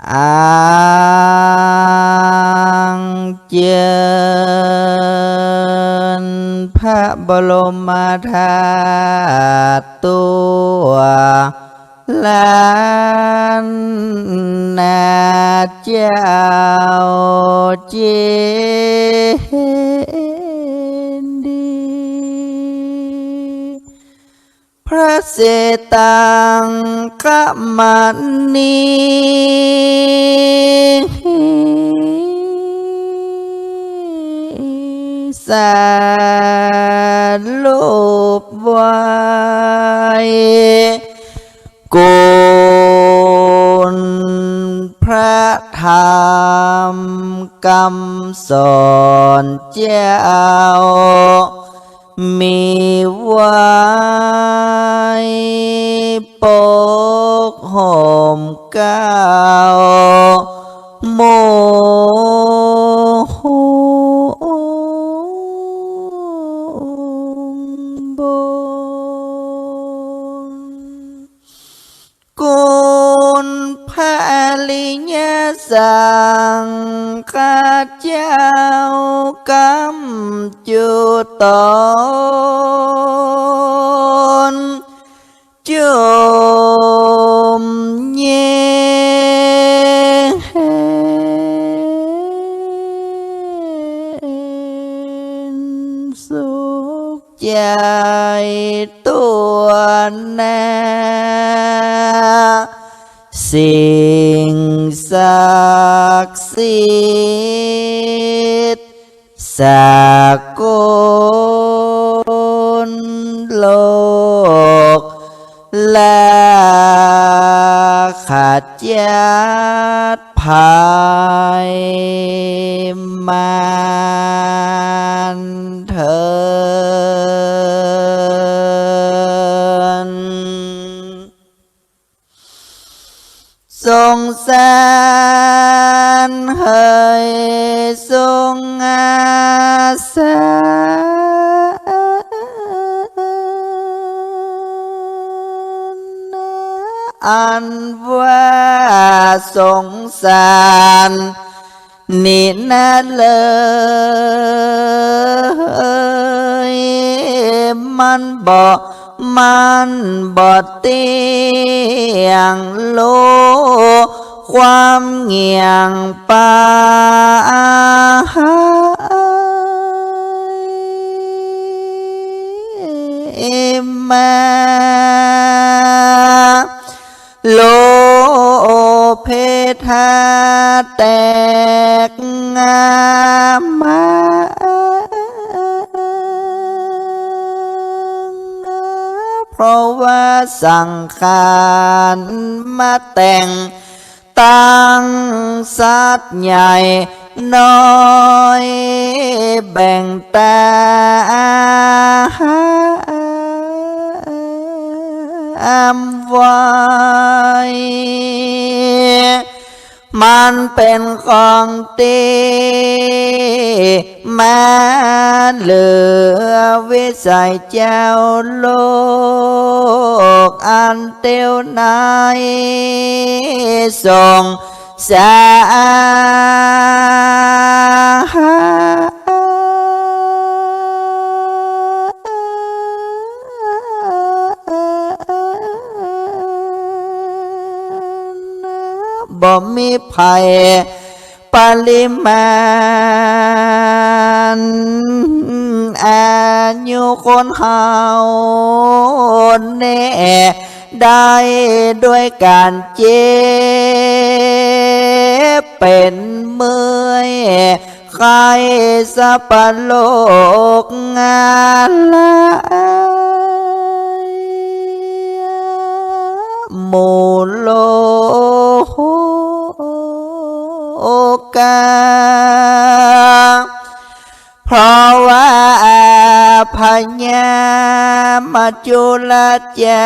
ังเจนพระบรมธาตุลานนาเจ้าเจ พระเสตังกะมันนีสาลูปไว้กุณพระธรรมกำสอนเจ้า มีไว้ ปกห่มก้า จมเย็นสุขใจตัว ดยัดภายมันเถินทรงสารเฮยทรงอาสา สงสารนี่นาเลยมันบอกมันบอดเตียงโล ความเงียงปายมาโล ธาแตกงามมาเพราะว่าสังขาร มันเป็นของตีแมาเหลือวิสัยเจ้าโลก อันเตียวไหนส่งสา บ่มีภัยปริมาณอายุคนเฮาแน่ได้ด้วยการเจ็บเป็นเมื่อยใครสัปโลกงานลา หมู่โลกา เพราะว่าพญามาจุลจา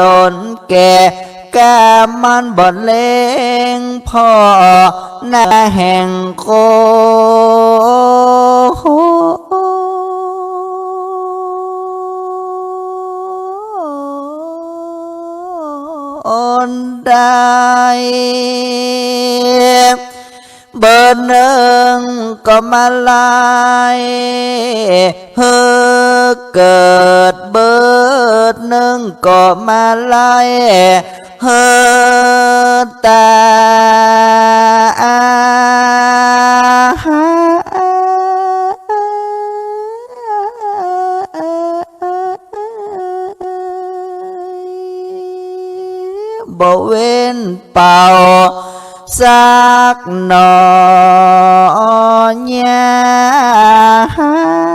ตนแก่กามันบ่เลงพ่อหน้าแห่งโค ได้เบอร์หนึ่งก็มาลายเฮเกิดเบอร์หนึ่งก็มาลายเฮตา บ่เว้นเป่าสักหนอยาอา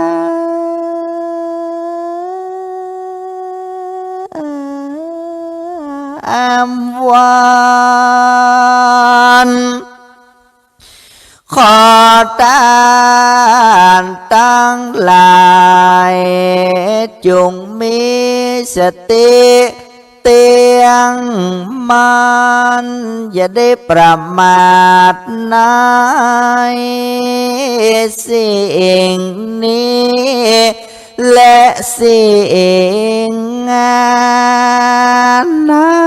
มวันขอตานตั้งหลายจงมีสติเตียงมันอย่าได้ประมาทในสิ่งนี้ และสิ่งงานนะ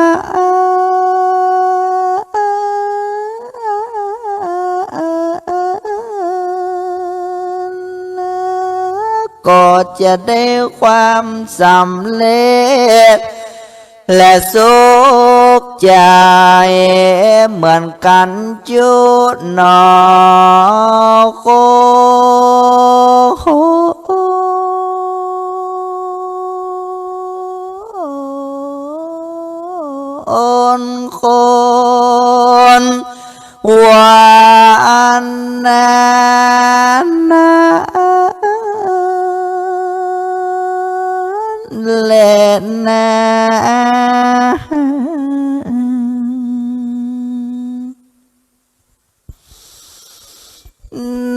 ก็จะได้ความสำเร็จ และสุขใจเหมือนกันจุดหนอโค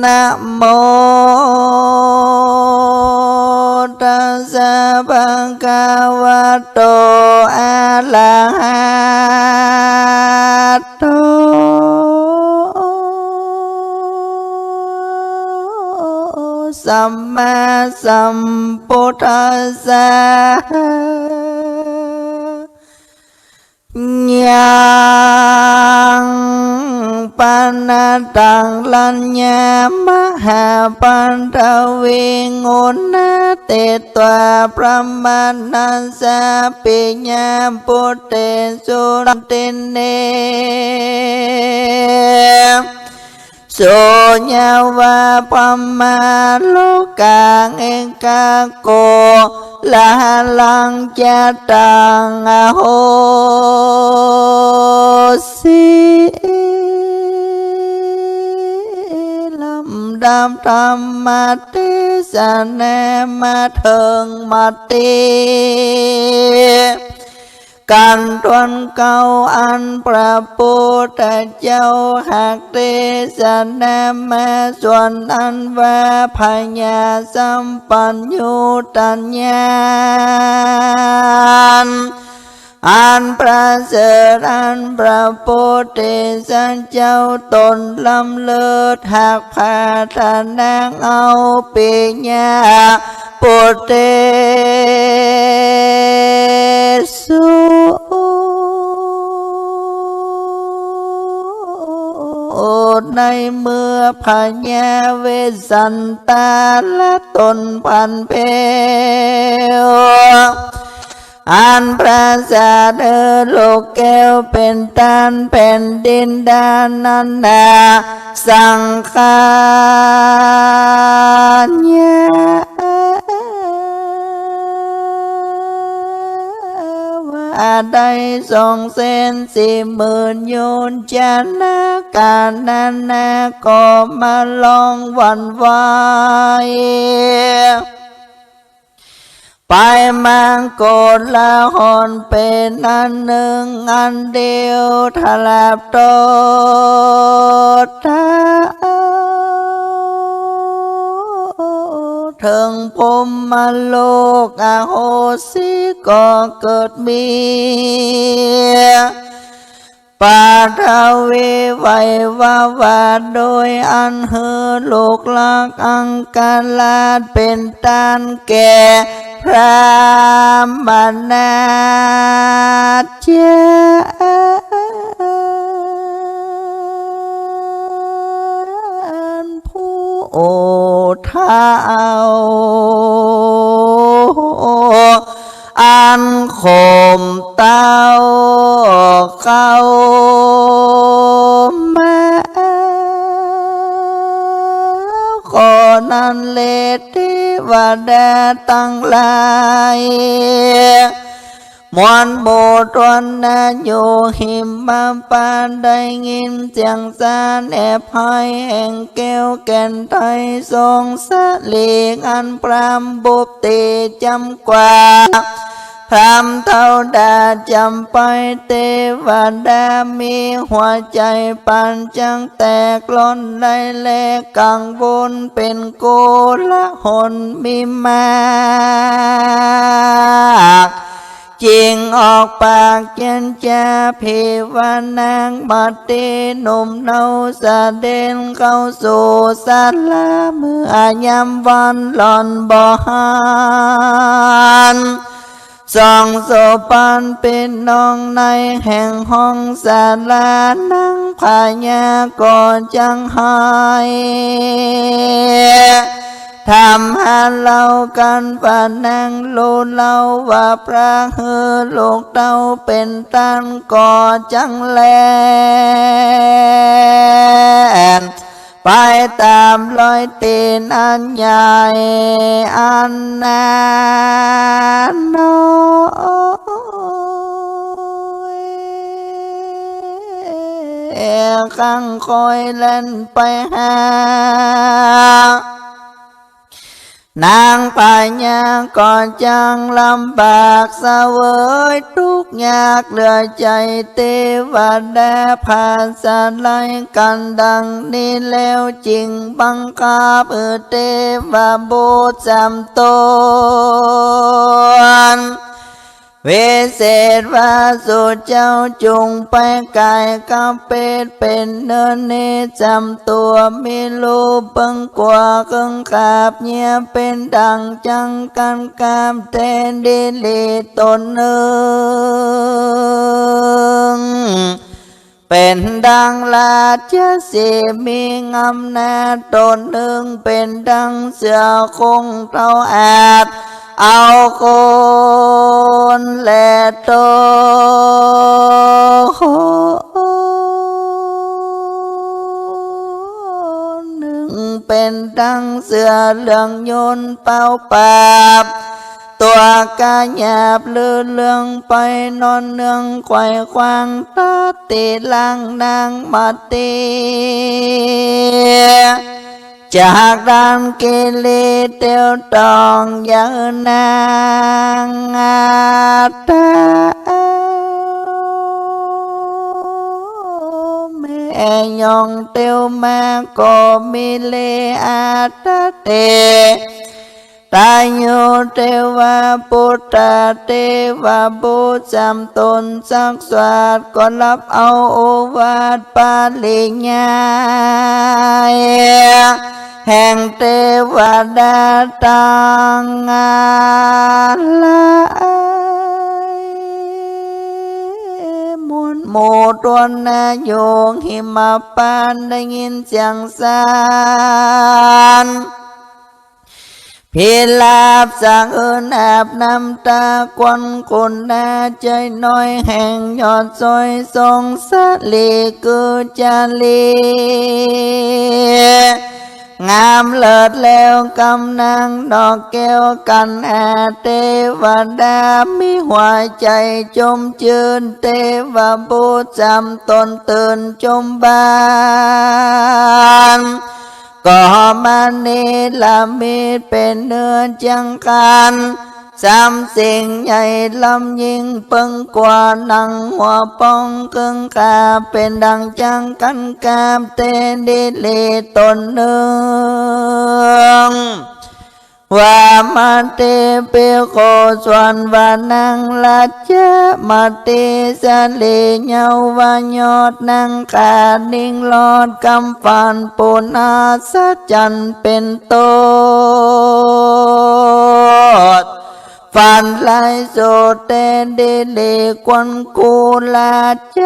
นะโมตัสสะภะคะวะโนตังลัญญามหาปันทวิงุณเตตวาประมาณัสสะปิญญาปุตเำดำธรรมติสนมาเถิงมาติการทวนเก่าอันพระพุ อันประเสริฐอันพระพุทธสันเจ้าตนลำเลิศหักพาทนางเอาปิญญาปุตเตสุในเมื่อพญาเวสสันตาและตนพันเพว อันพระสาเดอโลกแก้วเป็นตานแผ่นดินดานนันนาสังขารยาว่าได้สองเส้นสี่หมื่นโยนจานาการนานาก็มาลองวันไหว ไปมังโกดละหอนเป็นอันหนึ่งอันเดียวทลาบโตตาถึงพรหมโลกอโหสิก็เกิดมีปาทวีไว้วาวาโดยอันเฮอโลกลักอังกาลาดเป็นตานแก่ พระมนาเจ้าผู้โอเท้าอันขมเต้าเข้ามาขอนั้นเลทิวดาตั้ งหลายมวนโบตวนนาโยหิมมาปานได้ยินเสีย พราพรำเท่าดาจำไปเทวดามีหัวใจปันจังแตกล้นได้แลกังวลเป็นโกละหนมีมากจิงออกปากเจนจาเพวานางบัดเตหนุ่มเนาสะเด็นเข้าสู่สาลาเมื่อยามวันหลอนบ่หัน สองโสปันเป็นน้องในแห่งห้องสาลานั่งพญาก่อจังหายทำห้เรากันปานังโลเล่าว่าพระเฮือโลกเต้าเป็นตันก่อจังแลน ไปตามรอยตีนอันใหญ่อันนานน้อยข้างคอยเล่นไปหา นางปัญญาก่อนจังลำบากเสวยทุกยากเหลือใจเทวดาผ่านสลายกันดังนี้แล้วจริงบังคับเอเทวบุตรจำตน วิเศษวาสุเจ้าจุงไปกายกับเป็ดเป็นเนินเนจำตัวมีรูปเปิงกว่าเกิงขาบเงียเป็นดังจังกันกามแทนดิลีตนหนึ่งเป็นดังลาชสีมีงำนาตนหนึ่งเป็นดังเสือคงเท่าอาจเอาโตเป็นดังเอาปราบตัวกาหยาบลื่นเลืองไปนอนเนืองไขว่ค วางตาตีลังนางมาเตีจากดานเกเลเตี Jahat dan kili teodong yang nang ada Menyong teo mako milih ada teh ยองเตียวมาก็มีเลอาตาเตตายโยเทวาปุตตาเทวาบุจำต พิลาบสังเอินอาบน้ำตาควันคนหน้าใจน้อยแห่งยอดซอยทรงสะลีกือจาลีงามเลิศแล้วกำนางดอกแก้วกันอาเทวดามีหัวใจจมจืนเทวบุตรจำตนตื่นจมบาน ก็มันนี้ละมีเป็นเนื้อจังการสามสิ่งใหญ่ลำยิ่งเปิงกว่านังหัวป้องกึ่งกาเป็นดังจังกันกามเตนดิเลตนเนือง ว่ามาเตเปโคสวนวานังลัจเจมาเตสะเลเยาวายอดนังกาดิ่งลอดกำฟันปุนาสัจจันเป็นโตดฟันไลโซเตเดเลควันกูลาเจ